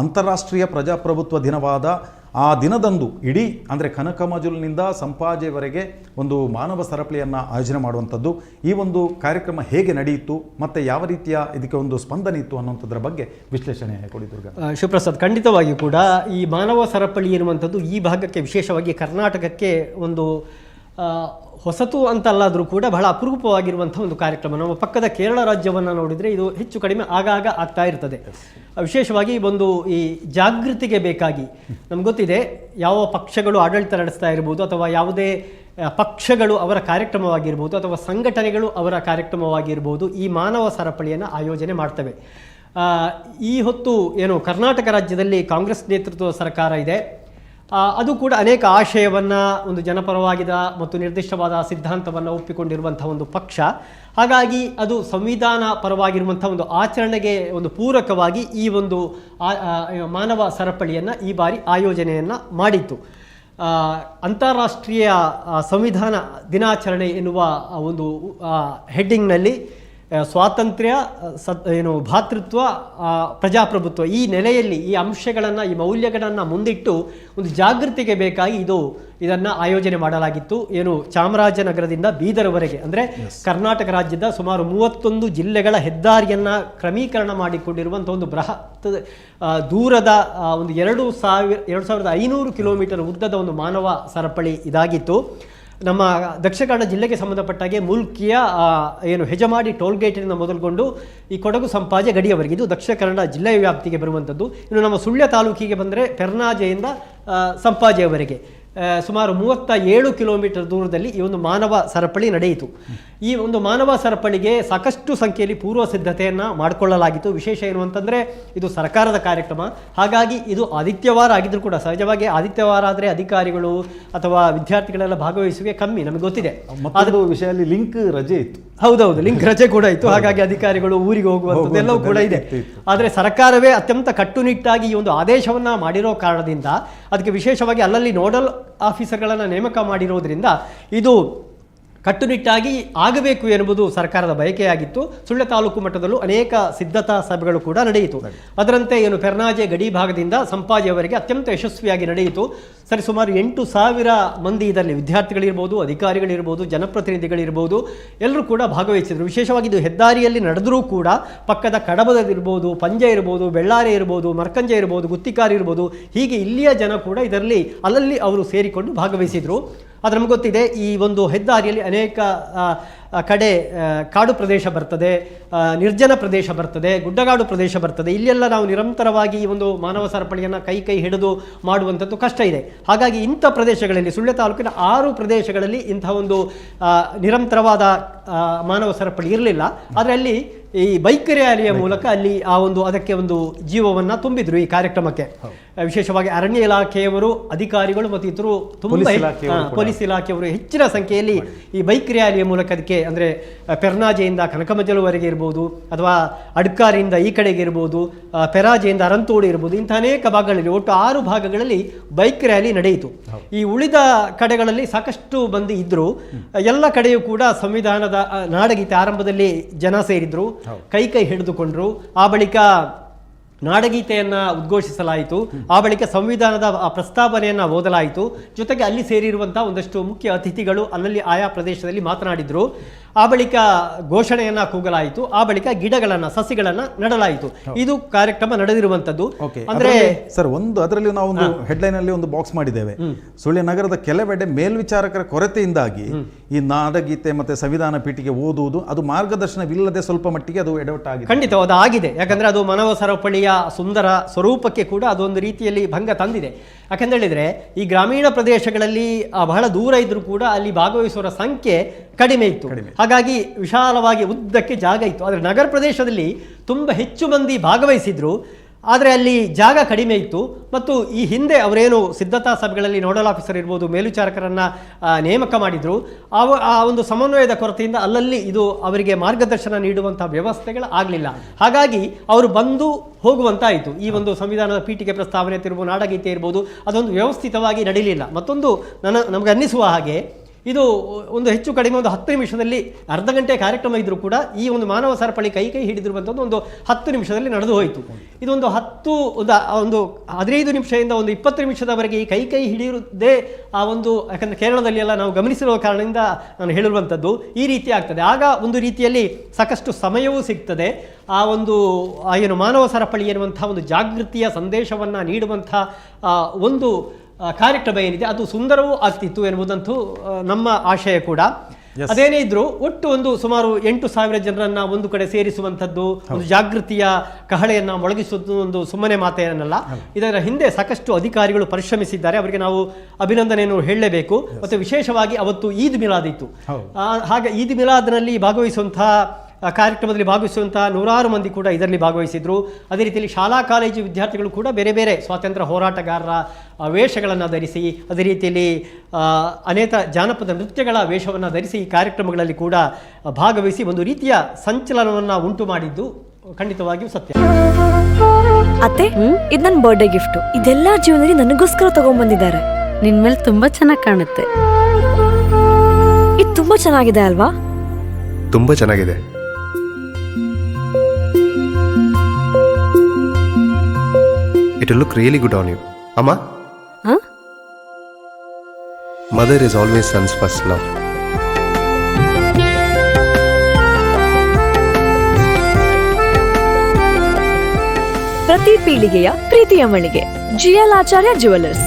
ಅಂತಾರಾಷ್ಟ್ರೀಯ ಪ್ರಜಾಪ್ರಭುತ್ವ ದಿನವಾದ ಆ ದಿನದಂದು ಇಡೀ, ಅಂದರೆ ಕನಕಮಜುಲ್ನಿಂದ ಸಂಪಾಜೆವರೆಗೆ ಒಂದು ಮಾನವ ಸರಪಳಿಯನ್ನು ಆಯೋಜನೆ ಮಾಡುವಂಥದ್ದು. ಈ ಒಂದು ಕಾರ್ಯಕ್ರಮ ಹೇಗೆ ನಡೆಯಿತು, ಮತ್ತು ಯಾವ ರೀತಿಯ ಇದಕ್ಕೆ ಒಂದು ಸ್ಪಂದನೆ ಇತ್ತು ಅನ್ನುವಂಥದ್ರ ಬಗ್ಗೆ ವಿಶ್ಲೇಷಣೆ ಕೊಡಿ ದುರ್ಗಾ. ಶಿವಪ್ರಸಾದ್, ಖಂಡಿತವಾಗಿಯೂ ಕೂಡ ಈ ಮಾನವ ಸರಪಳಿ ಎನ್ನುವಂಥದ್ದು ಈ ಭಾಗಕ್ಕೆ ವಿಶೇಷವಾಗಿ ಕರ್ನಾಟಕಕ್ಕೆ ಒಂದು ಹೊಸತು ಅಂತಲ್ಲಾದರೂ ಕೂಡ ಬಹಳ ಅಪರೂಪವಾಗಿರುವಂಥ ಒಂದು ಕಾರ್ಯಕ್ರಮ. ನಮ್ಮ ಪಕ್ಕದ ಕೇರಳ ರಾಜ್ಯವನ್ನು ನೋಡಿದರೆ ಇದು ಹೆಚ್ಚು ಕಡಿಮೆ ಆಗಾಗ ಆಗ್ತಾ ಇರ್ತದೆ. ವಿಶೇಷವಾಗಿ ಒಂದು ಈ ಜಾಗೃತಿಗೆ ಬೇಕಾಗಿ ನಮ್ಗೆ ಗೊತ್ತಿದೆ ಯಾವ ಪಕ್ಷಗಳು ಆಡಳಿತ ನಡೆಸ್ತಾ ಇರ್ಬೋದು ಅಥವಾ ಯಾವುದೇ ಪಕ್ಷಗಳು ಅವರ ಕಾರ್ಯಕ್ರಮವಾಗಿರ್ಬೋದು ಅಥವಾ ಸಂಘಟನೆಗಳು ಅವರ ಕಾರ್ಯಕ್ರಮವಾಗಿರ್ಬೋದು ಈ ಮಾನವ ಸರಪಳಿಯನ್ನು ಆಯೋಜನೆ ಮಾಡ್ತವೆ. ಈ ಹೊತ್ತು ಏನು ಕರ್ನಾಟಕ ರಾಜ್ಯದಲ್ಲಿ ಕಾಂಗ್ರೆಸ್ ನೇತೃತ್ವದ ಸರ್ಕಾರ ಇದೆ. ಅದು ಕೂಡ ಅನೇಕ ಆಶಯವನ್ನು, ಒಂದು ಜನಪರವಾಗಿದ ಮತ್ತು ನಿರ್ದಿಷ್ಟವಾದ ಸಿದ್ಧಾಂತವನ್ನು ಒಪ್ಪಿಕೊಂಡಿರುವಂಥ ಒಂದು ಪಕ್ಷ. ಹಾಗಾಗಿ ಅದು ಸಂವಿಧಾನ ಪರವಾಗಿರುವಂಥ ಒಂದು ಆಚರಣೆಗೆ ಒಂದು ಪೂರಕವಾಗಿ ಈ ಒಂದು ಮಾನವ ಸರಪಳಿಯನ್ನು ಈ ಬಾರಿ ಆಯೋಜನೆಯನ್ನು ಮಾಡಿತ್ತು. ಅಂತಾರಾಷ್ಟ್ರೀಯ ಸಂವಿಧಾನ ದಿನಾಚರಣೆ ಎನ್ನುವ ಒಂದು ಹೆಡ್ಡಿಂಗ್ನಲ್ಲಿ ಸ್ವಾತಂತ್ರ್ಯ ಸತ್ ಏನು ಭಾತೃತ್ವ ಪ್ರಜಾಪ್ರಭುತ್ವ ಈ ನೆಲೆಯಲ್ಲಿ ಈ ಅಂಶಗಳನ್ನು ಈ ಮೌಲ್ಯಗಳನ್ನು ಮುಂದಿಟ್ಟು ಒಂದು ಜಾಗೃತಿಗೆ ಬೇಕಾಗಿ ಇದು ಇದನ್ನು ಆಯೋಜನೆ ಮಾಡಲಾಗಿತ್ತು. ಏನು ಚಾಮರಾಜನಗರದಿಂದ ಬೀದರ್ವರೆಗೆ. ಅಂದರೆ ಕರ್ನಾಟಕ ರಾಜ್ಯದ ಸುಮಾರು ಮೂವತ್ತೊಂದು ಜಿಲ್ಲೆಗಳ ಹೆದ್ದಾರಿಯನ್ನು ಕ್ರಮೀಕರಣ ಮಾಡಿಕೊಂಡಿರುವಂಥ ಒಂದು ಬೃಹತ್ ದೂರದ ಒಂದು ಎರಡು ಸಾವಿರ ಎರಡು ಸಾವಿರದ ಐನೂರು ಕಿಲೋಮೀಟರ್ ಉದ್ದದ ಒಂದು ಮಾನವ ಸರಪಳಿ ಇದಾಗಿತ್ತು. ನಮ್ಮ ದಕ್ಷಿಣ ಕನ್ನಡ ಜಿಲ್ಲೆಗೆ ಸಂಬಂಧಪಟ್ಟಾಗೆ ಮುಲ್ಕಿಯ ಆ, ಏನು ಹೆಜಮಾಡಿ ಟೋಲ್ ಗೇಟಿನಿಂದ ಮೊದಲುಗೊಂಡು ಈ ಕೊಡಗು ಸಂಪಾಜೆ ಗಡಿಯವರೆಗೆ ಇದು ದಕ್ಷಿಣ ಕನ್ನಡ ಜಿಲ್ಲೆಯ ವ್ಯಾಪ್ತಿಗೆ ಬರುವಂಥದ್ದು. ಇನ್ನು ನಮ್ಮ ಸುಳ್ಯ ತಾಲೂಕಿಗೆ ಬಂದರೆ ಪೆರ್ನಾಜೆಯಿಂದ ಸಂಪಾಜೆಯವರೆಗೆ. ಸುಮಾರು ಮೂವತ್ತ ಏಳು ಕಿಲೋಮೀಟರ್ ದೂರದಲ್ಲಿ ಈ ಒಂದು ಮಾನವ ಸರಪಳಿ ನಡೆಯಿತು. ಈ ಒಂದು ಮಾನವ ಸರಪಳಿಗೆ ಸಾಕಷ್ಟು ಸಂಖ್ಯೆಯಲ್ಲಿ ಪೂರ್ವ ಸಿದ್ಧತೆಯನ್ನು ಮಾಡಿಕೊಳ್ಳಲಾಗಿತ್ತು. ವಿಶೇಷ ಏನು ಅಂತಂದರೆ ಇದು ಸರ್ಕಾರದ ಕಾರ್ಯಕ್ರಮ. ಹಾಗಾಗಿ ಇದು ಆದಿತ್ಯವಾರ ಆಗಿದ್ರೂ ಕೂಡ ಸಹಜವಾಗಿ ಆದಿತ್ಯವಾರ ಆದರೆ ಅಧಿಕಾರಿಗಳು ಅಥವಾ ವಿದ್ಯಾರ್ಥಿಗಳೆಲ್ಲ ಭಾಗವಹಿಸುವಿಕೆ ಕಮ್ಮಿ ನಮಗೆ ಗೊತ್ತಿದೆ. ವಿಷಯದಲ್ಲಿ ಲಿಂಕ್ ರಜೆ ಇತ್ತು. ಹೌದೌದು ಲಿಂಕ್ ರಜೆ ಕೂಡ ಇತ್ತು ಹಾಗಾಗಿ ಅಧಿಕಾರಿಗಳು ಊರಿಗೆ ಹೋಗುವಂಥದ್ದು ಎಲ್ಲವೂ ಕೂಡ ಇದೆ. ಆದರೆ ಸರ್ಕಾರವೇ ಅತ್ಯಂತ ಕಟ್ಟುನಿಟ್ಟಾಗಿ ಈ ಒಂದು ಆದೇಶವನ್ನ ಮಾಡಿರೋ ಕಾರಣದಿಂದ ಅದಕ್ಕೆ ವಿಶೇಷವಾಗಿ ಅಲ್ಲಲ್ಲಿ ನೋಡಲ್ ಆಫೀಸರ್ಗಳನ್ನು ನೇಮಕ ಮಾಡಿರೋದ್ರಿಂದ ಇದು ಕಟ್ಟುನಿಟ್ಟಾಗಿ ಆಗಬೇಕು ಎಂಬುದು ಸರ್ಕಾರದ ಬಯಕೆಯಾಗಿತ್ತು. ಸುಳ್ಯ ತಾಲೂಕು ಮಟ್ಟದಲ್ಲೂ ಅನೇಕ ಸಿದ್ಧತಾ ಸಭೆಗಳು ಕೂಡ ನಡೆಯಿತು. ಅದರಂತೆ ಏನು ಪೆರ್ನಾಜೆ ಗಡಿ ಭಾಗದಿಂದ ಸಂಪಾಜಿಯವರಿಗೆ ಅತ್ಯಂತ ಯಶಸ್ವಿಯಾಗಿ ನಡೆಯಿತು. ಸರಿ, ಸುಮಾರು ಎಂಟು ಸಾವಿರ ಮಂದಿ ಇದರಲ್ಲಿ ವಿದ್ಯಾರ್ಥಿಗಳಿರ್ಬೋದು, ಅಧಿಕಾರಿಗಳಿರ್ಬೋದು, ಜನಪ್ರತಿನಿಧಿಗಳಿರ್ಬೋದು, ಎಲ್ಲರೂ ಕೂಡ ಭಾಗವಹಿಸಿದರು. ವಿಶೇಷವಾಗಿ ಇದು ಹೆದ್ದಾರಿಯಲ್ಲಿ ನಡೆದರೂ ಕೂಡ ಪಕ್ಕದ ಕಡಬದಲ್ಲಿರ್ಬೋದು, ಪಂಜೆ ಇರ್ಬೋದು, ಬೆಳ್ಳಾರೆ ಇರ್ಬೋದು, ಮರ್ಕಂಜೆ ಇರ್ಬೋದು, ಗುತ್ತಿಕಾರಿ ಇರ್ಬೋದು, ಹೀಗೆ ಇಲ್ಲಿಯ ಜನ ಕೂಡ ಇದರಲ್ಲಿ ಅಲ್ಲಲ್ಲಿ ಅವರು ಸೇರಿಕೊಂಡು ಭಾಗವಹಿಸಿದರು. ಅದು ನಮ್ಗೆ ಗೊತ್ತಿದೆ ಈ ಒಂದು ಹೆದ್ದಾರಿಯಲ್ಲಿ ಅನೇಕ ಕಡೆ ಕಾಡು ಪ್ರದೇಶ ಬರ್ತದೆ ನಿರ್ಜನ ಪ್ರದೇಶ ಬರ್ತದೆ ಗುಡ್ಡಗಾಡು ಪ್ರದೇಶ ಬರ್ತದೆ ಇಲ್ಲೆಲ್ಲ ನಾವು ನಿರಂತರವಾಗಿ ಈ ಒಂದು ಮಾನವ ಸರಪಳಿಯನ್ನು ಕೈ ಕೈ ಹಿಡಿದು ಮಾಡುವಂಥದ್ದು ಕಷ್ಟ ಇದೆ. ಹಾಗಾಗಿ ಇಂಥ ಪ್ರದೇಶಗಳಲ್ಲಿ ಸುಳ್ಯ ತಾಲೂಕಿನ ಆರು ಪ್ರದೇಶಗಳಲ್ಲಿ ಇಂಥ ಒಂದು ನಿರಂತರವಾದ ಮಾನವ ಸರಪಳಿ ಇರಲಿಲ್ಲ. ಆದರೆ ಅಲ್ಲಿ ಈ ಬೈಕ್ ರ್ಯಾಲಿಯ ಮೂಲಕ ಅಲ್ಲಿ ಆ ಒಂದು ಅದಕ್ಕೆ ಒಂದು ಜೀವವನ್ನ ತುಂಬಿದ್ರು ಈ ಕಾರ್ಯಕ್ರಮಕ್ಕೆ. ವಿಶೇಷವಾಗಿ ಅರಣ್ಯ ಇಲಾಖೆಯವರು ಅಧಿಕಾರಿಗಳು ಮತ್ತು ಇತರು ತುಂಬ ಪೊಲೀಸ್ ಇಲಾಖೆಯವರು ಪೊಲೀಸ್ ಇಲಾಖೆಯವರು ಹೆಚ್ಚಿನ ಸಂಖ್ಯೆಯಲ್ಲಿ ಈ ಬೈಕ್ ರ್ಯಾಲಿಯ ಮೂಲಕ ಅದಕ್ಕೆ ಅಂದರೆ ಪೆರ್ನಾಜೆಯಿಂದ ಕನಕಮಜಲವರೆಗೆ ಇರ್ಬೋದು ಅಥವಾ ಅಡ್ಕಾರಿಯಿಂದ ಈ ಕಡೆಗೆ ಇರ್ಬೋದು ಪೆರಾಜೆಯಿಂದ ಅರಂತೋಡಿ ಇರ್ಬೋದು ಇಂಥ ಅನೇಕ ಭಾಗಗಳಲ್ಲಿ ಒಟ್ಟು ಆರು ಭಾಗಗಳಲ್ಲಿ ಬೈಕ್ ರ್ಯಾಲಿ ನಡೆಯಿತು. ಈ ಉಳಿದ ಕಡೆಗಳಲ್ಲಿ ಸಾಕಷ್ಟು ಮಂದಿ ಇದ್ದರು ಎಲ್ಲ ಕಡೆಯೂ ಕೂಡ ಸಂವಿಧಾನದ ನಾಡಗೀತೆ ಆರಂಭದಲ್ಲಿ ಜನ ಸೇರಿದ್ರು. ಕೈ ಕೈ ಹಿಡಿದುಕೊಂಡ್ರು. ಆ ಬಳಿಕ ನಾಡಗೀತೆಯನ್ನ ಉದ್ಘೋಷಿಸಲಾಯಿತು. ಆ ಬಳಿಕ ಸಂವಿಧಾನದ ಪ್ರಸ್ತಾವನೆಯನ್ನು ಓದಲಾಯಿತು. ಜೊತೆಗೆ ಅಲ್ಲಿ ಸೇರಿರುವಂತಹ ಒಂದಷ್ಟು ಮುಖ್ಯ ಅತಿಥಿಗಳು ಅಲ್ಲಲ್ಲಿ ಆಯಾ ಪ್ರದೇಶದಲ್ಲಿ ಮಾತನಾಡಿದ್ರು. ಆ ಬಳಿಕ ಘೋಷಣೆಯನ್ನ ಕೂಗಲಾಯಿತು. ಆ ಬಳಿಕ ಗಿಡಗಳನ್ನ ಸಸಿಗಳನ್ನ ನೆಡಲಾಯಿತು. ಇದು ಕಾರ್ಯಕ್ರಮ ನಡೆದಿರುವಂತದ್ದು. ಅಂದ್ರೆ ಸರ್ ಒಂದು ಅದರಲ್ಲಿ ನಾವು ಒಂದು ಹೆಡ್ಲೈನ್ ಅಲ್ಲಿ ಒಂದು ಬಾಕ್ಸ್ ಮಾಡಿದ್ದೇವೆ. ಸುಳ್ಯ ನಗರದ ಕೆಲವೆಡೆ ಮೇಲ್ವಿಚಾರಕರ ಕೊರತೆಯಿಂದಾಗಿ ಈ ನಾಡಗೀತೆ ಮತ್ತೆ ಸಂವಿಧಾನ ಪೀಠಿಗೆ ಓದುವುದು ಅದು ಮಾರ್ಗದರ್ಶನವಿಲ್ಲದೆ ಸ್ವಲ್ಪ ಮಟ್ಟಿಗೆ ಅದು ಎಡವಟ್ಟಾಗಿದೆ. ಖಂಡಿತ ಅದು ಆಗಿದೆ. ಯಾಕಂದ್ರೆ ಅದು ಮಾನವ ಸರಪಳಿಯ ಸುಂದರ ಸ್ವರೂಪಕ್ಕೆ ಕೂಡ ಅದೊಂದು ರೀತಿಯಲ್ಲಿ ಭಂಗ ತಂದಿದೆ. ಯಾಕಂತ ಹೇಳಿದ್ರೆ ಈ ಗ್ರಾಮೀಣ ಪ್ರದೇಶಗಳಲ್ಲಿ ಬಹಳ ದೂರ ಇದ್ದರೂ ಕೂಡ ಅಲ್ಲಿ ಭಾಗವಹಿಸುವವರ ಸಂಖ್ಯೆ ಕಡಿಮೆ ಇತ್ತು. ಹಾಗಾಗಿ ವಿಶಾಲವಾಗಿ ಉದ್ದಕ್ಕೆ ಜಾಗ ಇತ್ತು. ಆದರೆ ನಗರ ಪ್ರದೇಶದಲ್ಲಿ ತುಂಬ ಹೆಚ್ಚು ಮಂದಿ ಭಾಗವಹಿಸಿದ್ರು. ಆದರೆ ಅಲ್ಲಿ ಜಾಗ ಕಡಿಮೆ ಇತ್ತು. ಮತ್ತು ಈ ಹಿಂದೆ ಅವರೇನು ಸಿದ್ಧತಾ ಸಭೆಗಳಲ್ಲಿ ನೋಡಲ್ ಆಫೀಸರ್ ಇರ್ಬೋದು, ಮೇಲ್ವಿಚಾರಕರನ್ನು ನೇಮಕ ಮಾಡಿದರು. ಆ ಒಂದು ಸಮನ್ವಯದ ಕೊರತೆಯಿಂದ ಅಲ್ಲಲ್ಲಿ ಇದು ಅವರಿಗೆ ಮಾರ್ಗದರ್ಶನ ನೀಡುವಂಥ ವ್ಯವಸ್ಥೆಗಳು ಆಗಲಿಲ್ಲ. ಹಾಗಾಗಿ ಅವರು ಬಂದು ಹೋಗುವಂತಾಯಿತು. ಈ ಒಂದು ಸಂವಿಧಾನದ ಪೀಠಿಗೆ ಪ್ರಸ್ತಾವನೆ ಇರ್ಬೋದು ನಾಡಗೀತೆ ಇರ್ಬೋದು, ಅದೊಂದು ವ್ಯವಸ್ಥಿತವಾಗಿ ನಡೀಲಿಲ್ಲ. ಮತ್ತೊಂದು ನನ್ನ, ನಮಗೆ ಅನ್ನಿಸುವ ಹಾಗೆ ಇದು ಒಂದು ಹೆಚ್ಚು ಕಡಿಮೆ ಒಂದು ಹತ್ತು ನಿಮಿಷದಲ್ಲಿ ಅರ್ಧ ಗಂಟೆ ಕಾರ್ಯಕ್ರಮ ಇದ್ದರೂ ಕೂಡ ಈ ಒಂದು ಮಾನವ ಸರಪಳಿ ಕೈ ಕೈ ಹಿಡಿದಿರುವಂಥದ್ದು ಒಂದು ಹತ್ತು ನಿಮಿಷದಲ್ಲಿ ನಡೆದು ಹೋಯಿತು. ಇದೊಂದು ಹತ್ತು ಒಂದು ಒಂದು ಹದಿನೈದು ನಿಮಿಷದಿಂದ ಒಂದು ಇಪ್ಪತ್ತು ನಿಮಿಷದವರೆಗೆ ಈ ಕೈ ಕೈ ಹಿಡಿಯುವುದೇ ಆ ಒಂದು, ಯಾಕಂದರೆ ಕೇರಳದಲ್ಲಿ ಎಲ್ಲ ನಾವು ಗಮನಿಸಿರುವ ಕಾರಣದಿಂದ ನಾನು ಹೇಳಿರುವಂಥದ್ದು ಈ ರೀತಿ ಆಗ್ತದೆ. ಆಗ ಒಂದು ರೀತಿಯಲ್ಲಿ ಸಾಕಷ್ಟು ಸಮಯವೂ ಸಿಗ್ತದೆ. ಆ ಒಂದು ಏನು ಮಾನವ ಸರಪಳಿ ಎನ್ನುವಂಥ ಒಂದು ಜಾಗೃತಿಯ ಸಂದೇಶವನ್ನು ನೀಡುವಂಥ ಒಂದು ಕಾರ್ಯಕ್ರಮ ಏನಿದೆ ಅದು ಸುಂದರವೂ ಆಗ್ತಿತ್ತು ಎನ್ನುವುದಂತೂ ನಮ್ಮ ಆಶಯ ಕೂಡ. ಅದೇನೇ ಇದ್ರು ಒಟ್ಟು ಒಂದು ಸುಮಾರು ಎಂಟು ಸಾವಿರ ಜನರನ್ನ ಒಂದು ಕಡೆ ಸೇರಿಸುವಂಥದ್ದು ಒಂದು ಜಾಗೃತಿಯ ಕಹಳೆಯನ್ನ ಮೊಳಗಿಸುವುದು ಒಂದು ಸುಮ್ಮನೆ ಮಾತೇನಲ್ಲ. ಇದರ ಹಿಂದೆ ಸಾಕಷ್ಟು ಅಧಿಕಾರಿಗಳು ಪರಿಶ್ರಮಿಸಿದ್ದಾರೆ. ಅವರಿಗೆ ನಾವು ಅಭಿನಂದನೆಯನ್ನು ಹೇಳಲೇಬೇಕು. ಮತ್ತೆ ವಿಶೇಷವಾಗಿ ಅವತ್ತು ಈದ್ ಮಿಲಾದ್ ಇತ್ತು. ಹಾಗೆ ಈದ್ ಮಿಲಾದ್ನಲ್ಲಿ ಭಾಗವಹಿಸುವಂತಹ ಕಾರ್ಯಕ್ರಮದಲ್ಲಿ ಭಾಗವಹಿಸುವಂತಹ ನೂರಾರು ಮಂದಿ ಕೂಡ ಇದರಲ್ಲಿ ಭಾಗವಹಿಸಿದ್ರು. ಅದೇ ರೀತಿಯಲ್ಲಿ ಶಾಲಾ ಕಾಲೇಜು ವಿದ್ಯಾರ್ಥಿಗಳು ಕೂಡ ಬೇರೆ ಬೇರೆ ಸ್ವಾತಂತ್ರ್ಯ ಹೋರಾಟಗಾರರ ವೇಷಗಳನ್ನು ಧರಿಸಿ ಅದೇ ರೀತಿಯಲ್ಲಿ ಅನೇಕ ಜಾನಪದ ನೃತ್ಯಗಳ ವೇಷವನ್ನು ಧರಿಸಿ ಈ ಕಾರ್ಯಕ್ರಮಗಳಲ್ಲಿ ಕೂಡ ಭಾಗವಹಿಸಿ ಒಂದು ರೀತಿಯ ಸಂಚಲನವನ್ನು ಉಂಟು ಮಾಡಿದ್ದು ಖಂಡಿತವಾಗಿಯೂ ಸತ್ಯ. ಅತ್ತೆ ಇದು ನನ್ನ ಬರ್ಡೇ ಗಿಫ್ಟ್ ಇದೆಲ್ಲ ಜೀವನದಲ್ಲಿ ನನಗೋಸ್ಕರ ತಗೊಂಡ್ಬಂದಿದ್ದಾರೆ. ನಿನ್ ಮೇಲೆ ತುಂಬಾ ಚೆನ್ನಾಗಿ ಕಾಣುತ್ತೆ. ಇದು ತುಂಬಾ ಚೆನ್ನಾಗಿದೆ ಅಲ್ವಾ? ತುಂಬಾ ಚೆನ್ನಾಗಿದೆ. It look really good on you ಅಮ್ಮ ಹ? Mother is always sons first love ಪ್ರತಿ ಪೀಳಿಗೆಯ ಪ್ರೀತಿಯ ಮಳಿಗೆ. G L Acharya jewellers